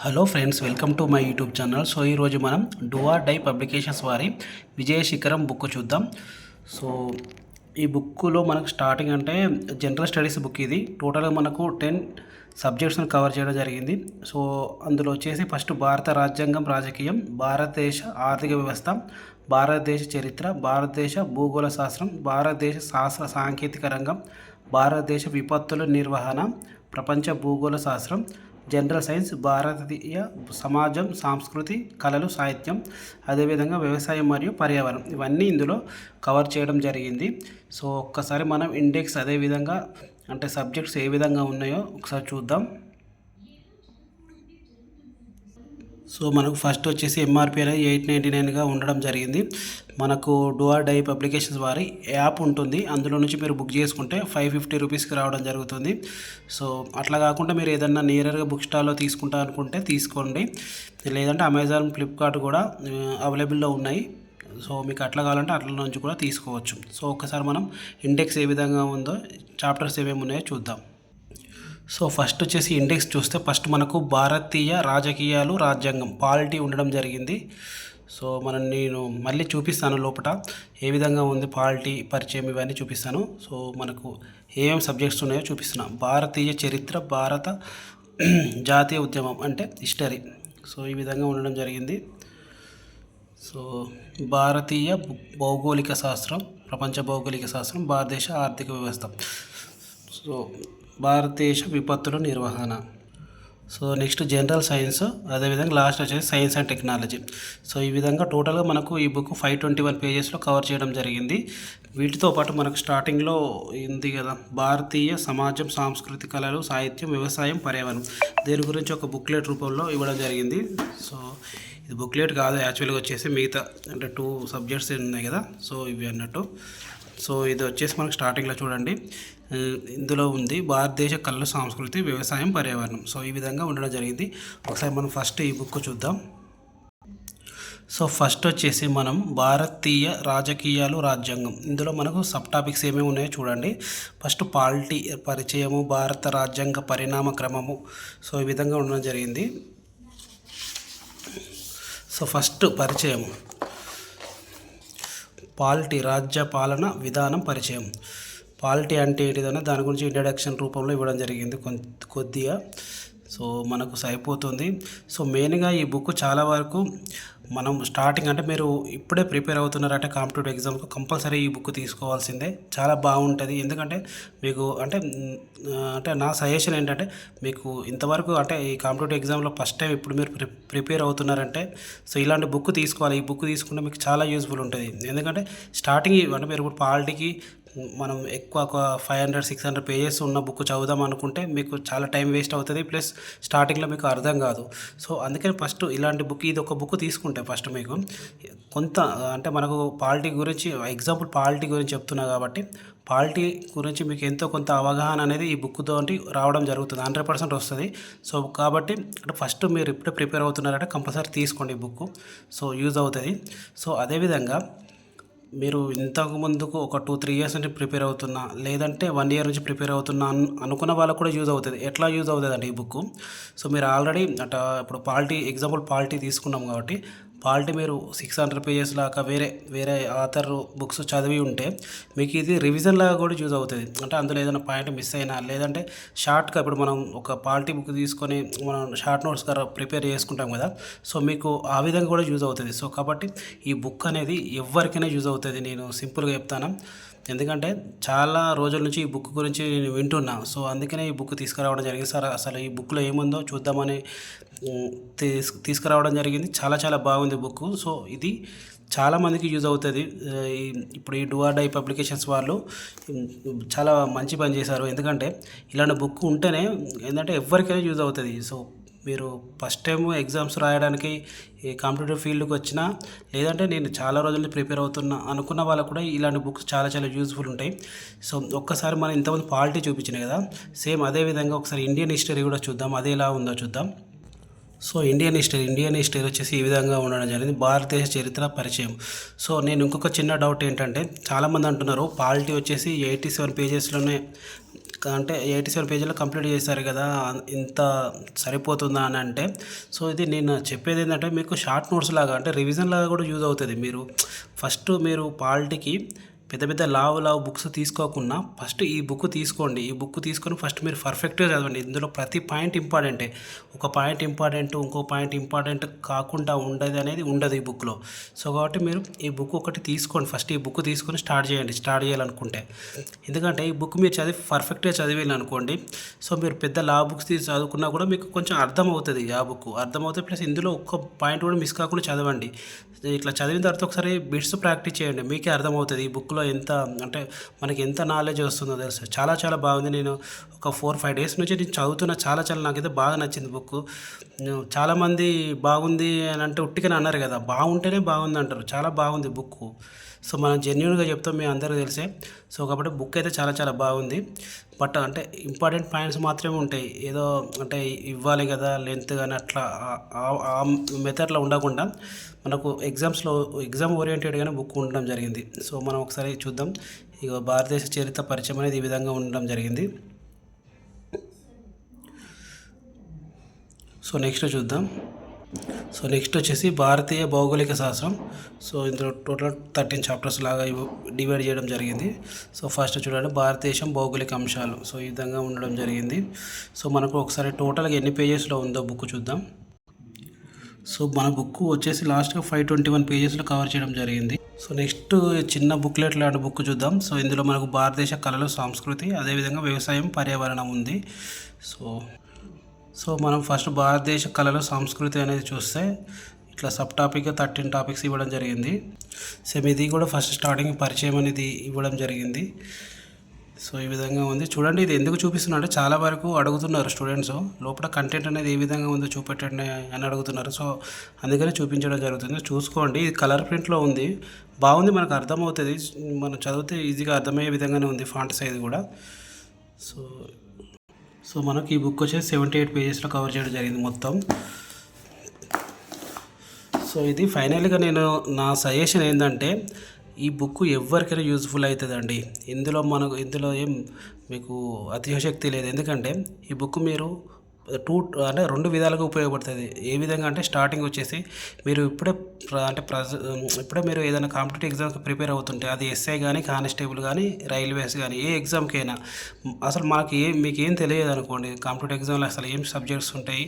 Hello friends welcome to my YouTube channel. So ఈరోజు మనం డూఆర్ die publications వారి విజయ శిఖరం బుక్ చూద్దాం. సో ఈ బుక్లో మనకు స్టార్టింగ్ అంటే జనరల్ స్టడీస్ బుక్ ఇది. టోటల్గా మనకు టెన్ సబ్జెక్ట్స్ని కవర్ చేయడం జరిగింది. సో అందులో వచ్చేసి ఫస్ట్ భారత రాజ్యాంగం రాజకీయం భారతదేశ ఆర్థిక వ్యవస్థ భారతదేశ చరిత్ర భారతదేశ భూగోళ శాస్త్రం భారతదేశ శాస్త్ర సాంకేతిక రంగం భారతదేశ విపత్తుల నిర్వహణ ప్రపంచ భూగోళ శాస్త్రం జనరల్ సైన్స్ భారతీయ సమాజం సంస్కృతి కళలు సాహిత్యం అదేవిధంగా వ్యవసాయం మరియు పర్యావరణం. ఇవన్నీ ఇందులో కవర్ చేయడం జరిగింది. సో ఒక్కసారి మనం ఇండెక్స్ అదేవిధంగా అంటే సబ్జెక్ట్స్ ఏ విధంగా ఉన్నాయో ఒకసారి చూద్దాం. సో మనకు ఫస్ట్ వచ్చేసి ఎంఆర్పి అనేది ఎయిట్ నైంటీ నైన్గా ఉండడం జరిగింది. మనకు డూఆర్ డై పబ్లికేషన్స్ వారి యాప్ ఉంటుంది. అందులో నుంచి మీరు బుక్ చేసుకుంటే ఫైవ్ ఫిఫ్టీ రూపీస్కి రావడం జరుగుతుంది. సో అట్లా కాకుండా మీరు ఏదన్నా నియరర్గా బుక్ స్టాల్లో తీసుకుంటా అనుకుంటే తీసుకోండి. లేదంటే అమెజాన్ ఫ్లిప్కార్ట్ కూడా అవైలబుల్లో ఉన్నాయి. సో మీకు అట్లా కావాలంటే అట్ల నుంచి కూడా తీసుకోవచ్చు. సో ఒకసారి మనం ఇండెక్స్ ఏ విధంగా ఉందో చాప్టర్స్ ఏమేమి ఉన్నాయో చూద్దాం. సో ఫస్ట్ వచ్చేసి ఇండెక్స్ చూస్తే ఫస్ట్ మనకు భారతీయ రాజకీయాలు రాజ్యాంగం పాలిటీ ఉండడం జరిగింది. సో మనం నేను మళ్ళీ చూపిస్తాను లోపల ఏ విధంగా ఉంది పాలిటీ పరిచయం ఇవన్నీ చూపిస్తాను. సో మనకు ఏమేమి సబ్జెక్ట్స్ ఉన్నాయో చూపిస్తున్నాను భారతీయ చరిత్ర భారత జాతీయ ఉద్యమం అంటే హిస్టరీ. సో ఈ విధంగా ఉండడం జరిగింది. సో భారతీయ భౌగోళిక శాస్త్రం ప్రపంచ భౌగోళిక శాస్త్రం భారతదేశ ఆర్థిక వ్యవస్థ. సో భారతదేశ విపత్తుల నిర్వహణ. సో నెక్స్ట్ జనరల్ సైన్స్ అదేవిధంగా లాస్ట్ వచ్చేసి సైన్స్ అండ్ టెక్నాలజీ. సో ఈ విధంగా టోటల్గా మనకు ఈ బుక్ ఫైవ్ ట్వంటీ వన్ పేజెస్లో కవర్ చేయడం జరిగింది. వీటితో పాటు మనకు స్టార్టింగ్లో ఉంది కదా భారతీయ సమాజం సాంస్కృతిక కళలు సాహిత్యం వ్యవసాయం పర్యావరణం దీని గురించి ఒక బుక్లెట్ రూపంలో ఇవ్వడం జరిగింది. సో ఇది బుక్లెట్ కాదు యాక్చువల్గా వచ్చేసి మిగతా అంటే టూ సబ్జెక్ట్స్ ఉన్నాయి కదా సో ఇవి అన్నట్టు. సో ఇది వచ్చేసి మనకు స్టార్టింగ్లో చూడండి. ఇందులో ఉంది భారతదేశ కళలు సంస్కృతి వ్యవసాయం పర్యావరణం. సో ఈ విధంగా ఉండడం జరిగింది. ఒకసారి మనం ఫస్ట్ ఈ బుక్ చూద్దాం. సో ఫస్ట్ వచ్చేసి మనం భారతీయ రాజకీయాలు రాజ్యాంగం. ఇందులో మనకు సబ్ టాపిక్స్ ఏమేమి ఉన్నాయో చూడండి. ఫస్ట్ పాలిటీ పరిచయము భారత రాజ్యాంగ పరిణామ క్రమము. సో ఈ విధంగా ఉండడం జరిగింది. సో ఫస్ట్ పరిచయం పాల్టీ రాజ్య పాలన విధానం పరిచయం. పాల్టీ అంటే ఏంటిదన్న దాని గురించి ఇంట్రడక్షన్ రూపంలో ఇవ్వడం జరిగింది కొంత కొద్దిగా. సో మనకు సరిపోతుంది. సో మెయిన్గా ఈ బుక్ చాలా వరకు మనం స్టార్టింగ్ అంటే మీరు ఇప్పుడే ప్రిపేర్ అవుతున్నారంటే కాంపిటేటివ్ ఎగ్జామ్కి కంపల్సరీ ఈ బుక్ తీసుకోవాల్సిందే. చాలా బాగుంటుంది. ఎందుకంటే మీకు అంటే అంటే నా సజెషన్ ఏంటంటే మీకు ఇంతవరకు అంటే ఈ కాంపిటేటివ్ ఎగ్జామ్లో ఫస్ట్ టైం ఇప్పుడు మీరు ప్రిపేర్ అవుతున్నారంటే సో ఇలాంటి బుక్ తీసుకోవాలి. ఈ బుక్ తీసుకుంటే మీకు చాలా యూస్ఫుల్ ఉంటుంది. ఎందుకంటే స్టార్టింగ్ అంటే మీరు ఇప్పుడు పాలిటీకి మనం ఎక్కువ ఒక five hundred six hundred pages ఉన్న బుక్ చదువుదాం అనుకుంటే మీకు చాలా టైం వేస్ట్ అవుతుంది ప్లస్ స్టార్టింగ్లో మీకు అర్థం కాదు. సో అందుకని ఫస్ట్ ఇలాంటి బుక్ ఇది ఒక బుక్ తీసుకుంటే ఫస్ట్ మీకు కొంత అంటే మనకు పాలిటీ గురించి ఎగ్జాంపుల్ పాలిటీ గురించి చెప్తున్నా కాబట్టి పాలిటీ గురించి మీకు ఎంతో కొంత అవగాహన అనేది ఈ బుక్ తోటి రావడం జరుగుతుంది. హండ్రెడ్ పర్సెంట్ వస్తుంది. సో కాబట్టి అంటే ఫస్ట్ మీరు ఇప్పుడే ప్రిపేర్ అవుతున్నారంటే కంపల్సరీ తీసుకోండి ఈ బుక్ సో యూజ్ అవుతుంది. సో అదేవిధంగా మీరు ఇంతకు ముందుకు ఒక టూ త్రీ ఇయర్స్ నుంచి ప్రిపేర్ అవుతున్నా లేదంటే వన్ ఇయర్ నుంచి ప్రిపేర్ అవుతున్నా అను అనుకున్న వాళ్ళకు కూడా యూజ్ అవుతుంది. ఎట్లా యూజ్ అవుతుంది అండి ఈ బుక్ సో మీరు ఆల్రెడీ అట ఇప్పుడు పాలిటీ ఎగ్జాంపుల్ పాలిటీ తీసుకున్నాం కాబట్టి పాలిటీ మీరు సిక్స్ హండ్రెడ్ పేజెస్ లాగా వేరే వేరే ఆథర్ బుక్స్ చదివి ఉంటే మీకు ఇది రివిజన్ లాగా కూడా యూజ్ అవుతుంది. అంటే అందులో ఏదైనా పాయింట్ మిస్ అయినా లేదంటే షార్ట్గా ఇప్పుడు మనం ఒక పాలిటీ బుక్ తీసుకొని మనం షార్ట్ నోట్స్ గారు ప్రిపేర్ చేసుకుంటాం కదా సో మీకు ఆ విధంగా కూడా యూజ్ అవుతుంది. సో కాబట్టి ఈ బుక్ అనేది ఎవరికైనా యూజ్ అవుతుంది. నేను సింపుల్గా చెప్తాను. ఎందుకంటే చాలా రోజుల నుంచి ఈ బుక్ గురించి నేను వింటున్నా. సో అందుకనే ఈ బుక్ తీసుకురావడం జరిగింది. సార్ అసలు ఈ బుక్లో ఏముందో చూద్దామని తీస్ తీసుకురావడం జరిగింది. చాలా చాలా బాగుంది బుక్ సో ఇది చాలామందికి యూజ్ అవుతుంది. ఈ- ఇప్పుడు ఈ డూఆర్ డై పబ్లికేషన్స్ వాళ్ళు చాలా మంచి పని చేశారు. ఎందుకంటే ఇలాంటి బుక్ ఉంటేనే ఏంటంటే ఎవరికైనా యూజ్ అవుతుంది. సో మీరు ఫస్ట్ టైం ఎగ్జామ్స్ రాయడానికి ఈ కాంపిటేటివ్ ఫీల్డ్కి వచ్చినా లేదంటే నేను చాలా రోజులు ప్రిపేర్ అవుతున్నా అనుకున్న వాళ్ళకు కూడా ఇలాంటి బుక్స్ చాలా చాలా యూజ్ఫుల్ ఉంటాయి. సో ఒక్కసారి మనం ఇంతమంది పాలిటీ చూపించినాయి కదా. సేమ్ అదే విధంగా ఒకసారి ఇండియన్ హిస్టరీ కూడా చూద్దాం. అది ఎలా ఉందో చూద్దాం. So Indian history Indian history వచ్చేసి ఈ విధంగా ఉండడం జరిగింది. భారతదేశ చరిత్ర పరిచయం. సో నేను ఇంకొక చిన్న డౌట్ ఏంటంటే చాలామంది అంటున్నారు పాలిటీ వచ్చేసి ఎయిటీ సెవెన్ పేజెస్లోనే అంటే ఎయిటీ సెవెన్ పేజీలో కంప్లీట్ చేశారు కదా ఇంత సరిపోతుందా అని అంటే సో ఇది నేను చెప్పేది ఏంటంటే మీకు షార్ట్ నోట్స్ లాగా అంటే రివిజన్ లాగా కూడా యూజ్ అవుతుంది. మీరు ఫస్ట్ మీరు పాలిటీకి పెద్ద పెద్ద లావు లావు బుక్స్ తీసుకోకుండా ఫస్ట్ ఈ బుక్ తీసుకోండి. ఈ బుక్ తీసుకొని ఫస్ట్ మీరు పర్ఫెక్ట్గా చదవండి. ఇందులో ప్రతి పాయింట్ ఇంపార్టెంటే. ఒక పాయింట్ ఇంపార్టెంట్ ఇంకో పాయింట్ ఇంపార్టెంట్ కాకుండా ఉండదు అనేది ఉండదు ఈ బుక్లో. సో కాబట్టి మీరు ఈ బుక్ ఒకటి తీసుకోండి. ఫస్ట్ ఈ బుక్ తీసుకొని స్టార్ట్ చేయండి. స్టార్ట్ చేయాలనుకుంటే. ఎందుకంటే ఈ బుక్ మీరు చదివి పర్ఫెక్ట్గా చదివేయాలి అనుకోండి సో మీరు పెద్ద లా బుక్స్ తీసి చదువుకున్నా కూడా మీకు కొంచెం అర్థం అవుతుంది ఆ బుక్. అర్థమవుతుంది ప్లస్ ఇందులో ఒక్క పాయింట్ కూడా మిస్ కాకుండా చదవండి. ఇట్లా చదివిన తర్వాత ఒకసారి బిట్స్ ప్రాక్టీస్ చేయండి. మీకే అర్థమవుతుంది ఈ బుక్లో ఎంత అంటే మనకి ఎంత నాలెడ్జ్ వస్తుందో తెలుసు? చాలా చాలా బాగుంది. నేను ఒక ఫోర్ ఫైవ్ డేస్ నుంచి నేను చదువుతున్న. చాలా చాలా నాకైతే బాగా నచ్చింది బుక్ చాలామంది బాగుంది అని అంటే ఉట్టికని అన్నారు కదా. బాగుంటేనే బాగుంది అంటారు. చాలా బాగుంది బుక్ సో మనం జెన్యున్గా చెప్తాం మీ అందరికీ తెలిసే. సో కాబట్టి బుక్ అయితే చాలా చాలా బాగుంది. బట్ అంటే ఇంపార్టెంట్ పాయింట్స్ మాత్రమే ఉంటాయి. ఏదో అంటే ఇవ్వాలి కదా లెంత్ కానీ అట్లా ఆ మెథడ్లో ఉండకుండా మనకు ఎగ్జామ్స్లో ఎగ్జామ్ ఓరియంటెడ్గానే బుక్ ఉండడం జరిగింది. సో మనం ఒకసారి చూద్దాం. ఇక భారతదేశ చరిత్ర పరిచయం అనేది ఈ విధంగా ఉండడం జరిగింది. సో నెక్స్ట్ చూద్దాం. సో నెక్స్ట్ వచ్చేసి భారతీయ భౌగోళిక శాస్త్రం. సో ఇందులో టోటల్ థర్టీన్ చాప్టర్స్ లాగా డివైడ్ చేయడం జరిగింది. సో ఫస్ట్ చూడండి భారతదేశం భౌగోళిక అంశాలు. సో ఈ విధంగా ఉండడం జరిగింది. సో మనకు ఒకసారి టోటల్గా ఎన్ని పేజెస్లో ఉందో బుక్ చూద్దాం. సో మన బుక్ వచ్చేసి లాస్ట్గా ఫైవ్ ట్వంటీ వన్ పేజెస్లో కవర్ చేయడం జరిగింది. సో నెక్స్ట్ చిన్న బుక్లెట్ లాంటి బుక్ చూద్దాం. సో ఇందులో మనకు భారతదేశ కళలు సంస్కృతి అదేవిధంగా వ్యవసాయం పర్యావరణం ఉంది. సో సో మనం ఫస్ట్ భారతదేశ కళలు సంస్కృతి అనేది చూస్తే ఇట్లా సబ్ టాపిక్ థర్టీన్ టాపిక్స్ ఇవ్వడం జరిగింది. సేమ్ ఇది కూడా ఫస్ట్ స్టార్టింగ్ పరిచయం అనేది ఇవ్వడం జరిగింది. సో ఈ విధంగా ఉంది. చూడండి ఇది ఎందుకు చూపిస్తున్నా అంటే చాలా వరకు అడుగుతున్నారు స్టూడెంట్స్. లోపల కంటెంట్ అనేది ఏ విధంగా ఉందో చూపెట్టండి అని అడుగుతున్నారు. సో అందుకనే చూపించడం జరుగుతుంది. చూసుకోండి ఇది కలర్ ప్రింట్లో ఉంది. బాగుంది మనకు అర్థమవుతుంది. మనం చదివితే ఈజీగా అర్థమయ్యే విధంగానే ఉంది ఫాంట్ సైజ్ కూడా. సో సో మనకి ఈ బుక్ వచ్చేసి సెవెంటీ ఎయిట్ పేజెస్లో కవర్ చేయడం జరిగింది మొత్తం. సో ఇది ఫైనల్గా నేను నా సజెషన్ ఏంటంటే ఈ బుక్ ఎవరికైనా యూజ్ఫుల్ అవుతుందండి. ఇందులో మనకు ఇందులో ఏం మీకు అతిశక్తి లేదు. ఎందుకంటే ఈ బుక్ మీరు టూ అంటే రెండు విధాలుగా ఉపయోగపడుతుంది. ఏ విధంగా అంటే స్టార్టింగ్ వచ్చేసి మీరు ఇప్పుడే అంటే ప్రజ ఇప్పుడే మీరు ఏదైనా కాంపిటేటివ్ ఎగ్జామ్కి ప్రిపేర్ అవుతుంటే అది ఎస్ఐ కానీ కానిస్టేబుల్ కానీ రైల్వేస్ కానీ ఏ ఎగ్జామ్కైనా అసలు మాకు ఏం మీకు ఏం తెలియదు అనుకోండి కాంపిటేటివ్ ఎగ్జామ్లో అసలు ఏం సబ్జెక్ట్స్ ఉంటాయి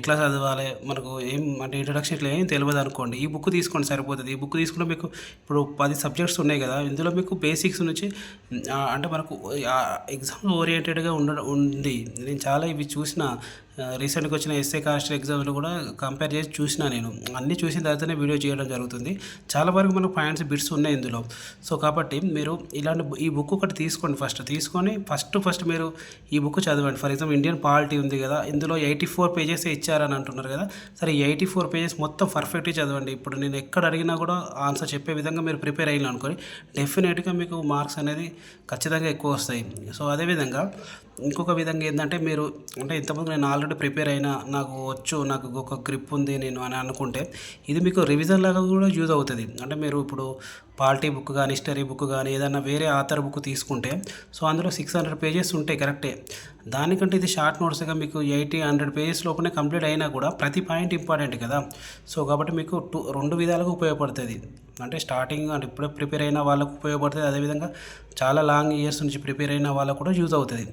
ఎట్లా చదవాలి మనకు ఏం అంటే ఇంట్రడక్షన్ ఇట్లా ఏం తెలియదు అనుకోండి ఈ బుక్ తీసుకోండి సరిపోతుంది. ఈ బుక్ తీసుకుంటే మీకు ఇప్పుడు పది సబ్జెక్ట్స్ ఉన్నాయి కదా ఇందులో మీకు బేసిక్స్ నుంచి అంటే మనకు ఎగ్జామ్ ఓరియంటెడ్గా ఉండడం ఉంది. నేను చాలా ఇవి చూసిన రీసెంట్గా వచ్చిన ఎస్ఏ కాస్ట్ ఎగ్జామ్స్లో కూడా కంపేర్ చేసి చూసినా నేను. అన్నీ చూసిన తర్వాతనే వీడియో చేయడం జరుగుతుంది. చాలా వరకు మనకు పాయింట్స్ బిట్స్ ఉన్నాయి ఇందులో. సో కాబట్టి మీరు ఇలాంటి ఈ బుక్ ఒకటి తీసుకోండి ఫస్ట్. తీసుకొని ఫస్ట్ ఫస్ట్ మీరు ఈ బుక్ చదవండి. ఫర్ ఎగ్జాంపుల్ ఇండియన్ పాలిటీ ఉంది కదా ఇందులో ఎయిటీ ఫోర్ పేజెస్ ఇచ్చారని అంటున్నారు కదా సరే ఎయిటీ ఫోర్ పేజెస్ మొత్తం పర్ఫెక్ట్గా చదవండి. ఇప్పుడు నేను ఎక్కడ అడిగినా కూడా ఆన్సర్ చెప్పే విధంగా మీరు ప్రిపేర్ అయ్యాను అనుకోని డెఫినెట్గా మీకు మార్క్స్ అనేది ఖచ్చితంగా ఎక్కువ వస్తాయి. సో అదేవిధంగా ఇంకొక విధంగా ఏంటంటే మీరు అంటే ఇంతకుముందు నేను ఆల్రెడీ ప్రిపేర్ అయినా నాకు వచ్చు నాకు ఒక గ్రిప్ ఉంది నేను అని అనుకుంటే ఇది మీకు రివిజన్ లాగా కూడా యూజ్ అవుతుంది. అంటే మీరు ఇప్పుడు పాలిటీ బుక్ కానీ హిస్టరీ బుక్ కానీ ఏదైనా వేరే ఆథర్ బుక్ తీసుకుంటే సో అందులో సిక్స్ హండ్రెడ్ పేజెస్ ఉంటాయి కరెక్టే దానికంటే ఇది షార్ట్ నోట్స్గా మీకు ఎయిటీ హండ్రెడ్ పేజెస్ లోపలే కంప్లీట్ అయినా కూడా ప్రతి పాయింట్ ఇంపార్టెంట్ కదా. సో కాబట్టి మీకు టూ రెండు విధాలుగా ఉపయోగపడుతుంది. అంటే స్టార్టింగ్ అంటే ఇప్పుడే ప్రిపేర్ అయిన వాళ్ళకు ఉపయోగపడుతుంది. అదేవిధంగా చాలా లాంగ్ ఇయర్స్ నుంచి ప్రిపేర్ అయిన వాళ్ళకు కూడా యూజ్ అవుతుంది.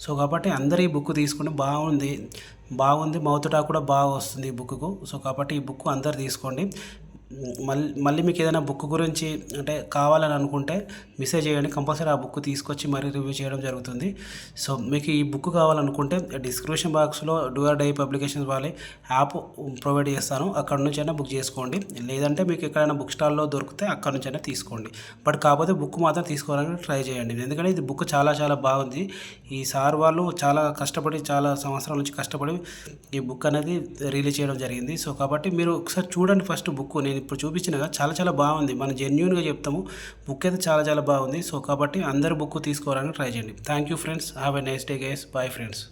సో కాబట్టి అందరూ ఈ బుక్ తీసుకుని బాగుంది. బాగుంది మౌతుటా కూడా బాగా వస్తుంది ఈ బుక్కు సో కాబట్టి ఈ బుక్ అందరు తీసుకోండి. మళ్ళీ మళ్ళీ మీకు ఏదైనా బుక్ గురించి అంటే కావాలని అనుకుంటే మిసేజ్ చేయండి కంపల్సరీ ఆ బుక్ తీసుకొచ్చి మరీ రివ్యూ చేయడం జరుగుతుంది. సో మీకు ఈ బుక్ కావాలనుకుంటే డిస్క్రిప్షన్ బాక్స్లో డూఆర్ డై పబ్లికేషన్స్ వాళ్ళే యాప్ ప్రొవైడ్ చేస్తాను. అక్కడ నుంచి అయినా బుక్ చేసుకోండి. లేదంటే మీకు ఎక్కడైనా బుక్ స్టాల్లో దొరికితే అక్కడ నుంచి అయినా తీసుకోండి. బట్ కాకపోతే బుక్ మాత్రం తీసుకోవాలని ట్రై చేయండి. ఎందుకంటే ఇది బుక్ చాలా చాలా బాగుంది. ఈ సార్ వాళ్ళు చాలా కష్టపడి చాలా సంవత్సరాల నుంచి కష్టపడి ఈ బుక్ అనేది రిలీజ్ చేయడం జరిగింది. సో కాబట్టి మీరు ఒకసారి చూడండి ఫస్ట్ బుక్. నేను నేను ఇప్పుడు చూపించిన చాలా చాలా బాగుంది. మనం జెన్యున్గా చెప్తాము. బుక్ అయితే చాలా చాలా బాగుంది. సో కాబట్టి అందరు బుక్ తీసుకోవాలని ట్రై చేయండి. Thank you friends have a nice day guys bye friends